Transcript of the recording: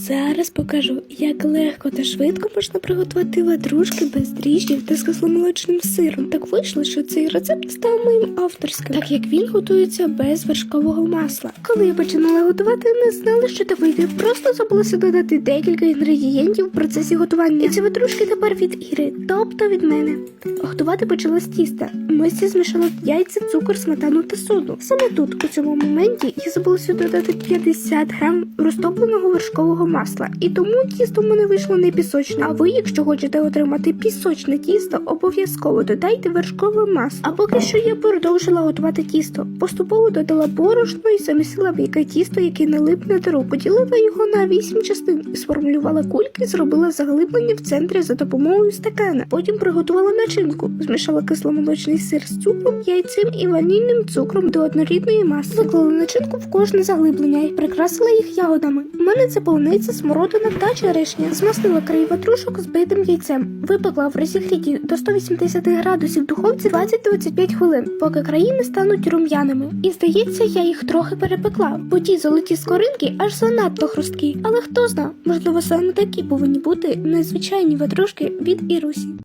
Зараз покажу, як легко та швидко можна приготувати ватрушки без дріжджів та з кисломолочним сиром. Так вийшло, що цей рецепт став моїм авторським, так як він готується без вершкового масла. Коли я починала готувати, не знала, що так вийде. Просто забулося додати декілька інгредієнтів в процесі готування. І ці ватрушки тепер від Іри, тобто від мене. Готувати почала з тіста. Мисі змішала яйця, цукор, сметану та соду. Саме тут, у цьому моменті, я забулася додати 50 грам розтопленого вершкового масла, і тому тісто в мене вийшло не пісочне. А ви, якщо хочете отримати пісочне тісто, обов'язково додайте вершкове масло. А поки що я продовжила готувати тісто. Поступово додала борошно і замісила м'яке тісто, яке не липне до. Поділила його на 8 частин сформулювала кульки, зробила заглиблення в центрі за допомогою стакана. Потім приготувала начинку, змішала кисломолочний сир з цукром, яйцем і ванільним цукром до однорідної маси. Виклала начинку в кожне заглиблення і прикрасила їх ягодами. У мене це полуниця, смородина та черешня. Змастила край ватрушок збитим яйцем. Випекла в розігріті до 180 градусів духовці 20-25 хвилин, поки краї не стануть рум'яними. І здається, я їх трохи перепекла, бо ті золоті скоринки аж занадто хрусткі. Але хто зна, можливо, саме такі повинні бути незвичайні ватрушки від Ірусі.